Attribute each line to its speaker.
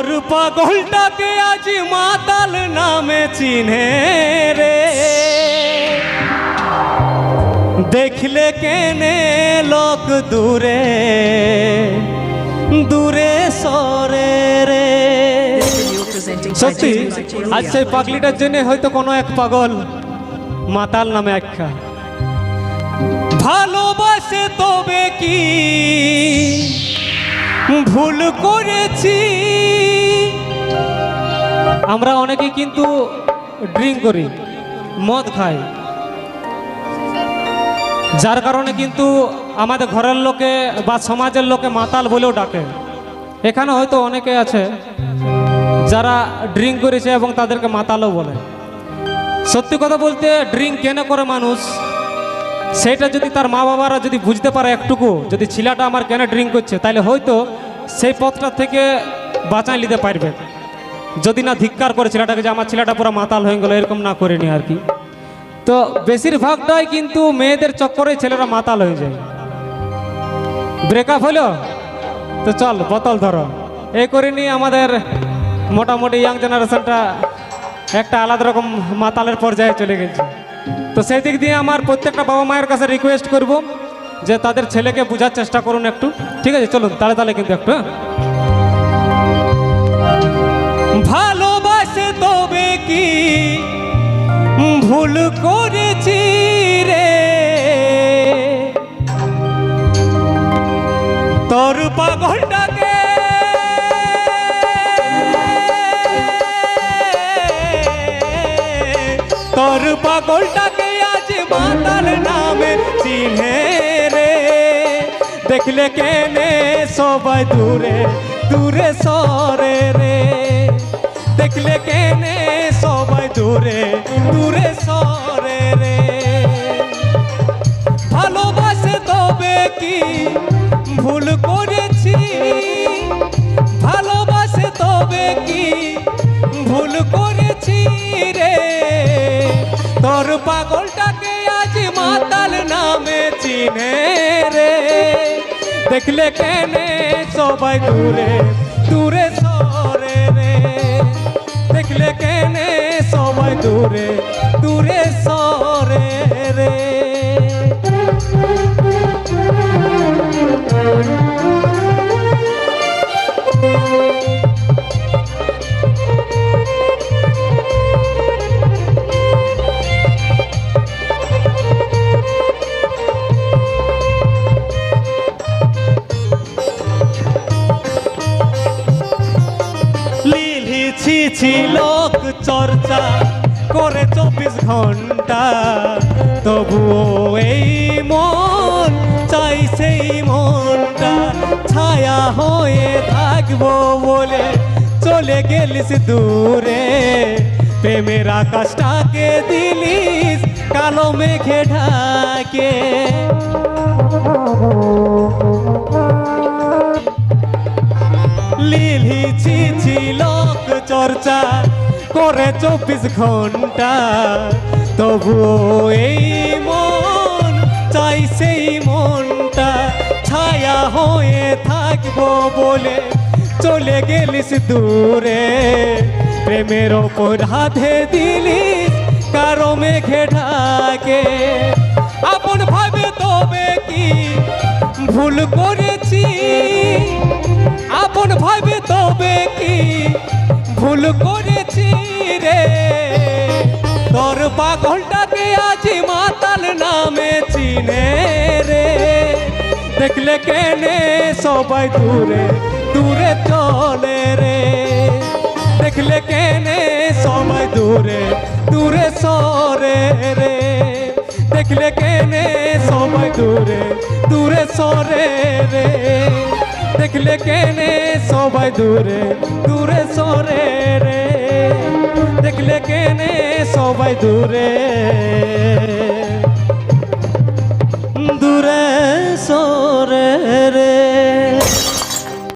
Speaker 1: তোর পাগলটাকে আজ মাতাল নামে চিনে রে। দেখলে কেনে লোক দূরে দূরে সরে রে। সত্যি, আজ সেই পাগলিটার জন্য হয়তো কোনো এক পাগল মাতাল নামে আখ্যা। ভালোবাসে তবে কি? ভুল করেছি আমরা অনেকে কিন্তু ড্রিঙ্ক করি, মদ খাই। যার কারণে কিন্তু আমাদের ঘরের লোকে বা সমাজের লোকে মাতাল বলেও ডাকে। এখানে হয়তো অনেকে আছে যারা ড্রিঙ্ক করেছে এবং তাদেরকে মাতালও বলে। সত্যি কথা বলতে ড্রিঙ্ক কেন করে মানুষ? সেটা যদি তার মা বাবারা যদি বুঝতে পারে একটুকু, যদি ছেলেটা আমার কেন ড্রিঙ্ক করছে তাহলে হয়তো সেই পথটা থেকে বাঁচাই নিতে পারবে। যদি না ধিক্কার করে ছেলেটাকে যে আমার ছেলেটা পুরো মাতাল হয়ে গেলো, এরকম না করেনি আর কি। তো বেশিরভাগটাই কিন্তু মেয়েদের চক্করে ছেলেরা মাতাল হয়ে যায়। ব্রেকআপ হলো? তো চল, বোতল ধরো। এই করে করিনি আমাদের মোটামুটি ইয়াং জেনারেশনটা একটা আলাদা রকম মাতালের পর্যায়ে চলে গেছে। তো সেই দিক দিয়ে আমার প্রত্যেকটা বাবা মায়ের কাছে রিকোয়েস্ট করব যে তাদের ছেলেকে বোঝার চেষ্টা করুন একটু। ঠিক আছে, চলুন তাহলে তাহলে কিন্তু একটু হ্যাঁ? ভালোবাসে তবে কি? ভুল করেছি রে। তোর পাগলটাকে তোর পাগলটাকে আজ মাতাল নামে চিনে রে। দেখলে কেনে সবাই দূরে দূরে সরে রে। দেখলে কেনে সবাই দূরে দূরে সরে রে। ভালোবাসে তবে কি ভুল করেছি? ভালোবাসে তবে কি ভুল করেছি রে? তোর পাগলটাকে আজ মাতাল নামে চিনে রে। দেখলে কেনে সবাই দূরে দূরে সরে। লিলিছি লোক চর্চা করে চব্বিশ ঘণ্টা। তবুও এই মন চাই সেই মনটা। ছায়া হয়ে থাকব বলে চলে গেলিস দূরে। প্রেমের আকাশটাকে দিলিস কালো মেঘে ঢাকে। চর্চা করে চব্বিশ ঘণ্টা। তবুও এই মন চাই সেই মনটা। ছায়া হয়ে থাকব বলে চলে গেলিস দূরে। প্রেমের ওপর হাতে দিলিস কারও মেঘে ঢাকে। আপন ভাবে তবে কি ভুল করেছি? আপন ভাবে তবে কি ভুল করেছি রে। তোর পাগলটাকে আজ মাতাল নামে চিনে রে। দেখলে কেনে সবাই দূরে দূরে চলে রে। দেখলে কেনে সবাই দূরে দূরে সরে রে। দেখলে কেনে সবাই দূরে দূরে সরে রে। দেখলে কেনে সবাই দূরে দূরে সরে রে। দেখলে কেনে সবাই দূরে।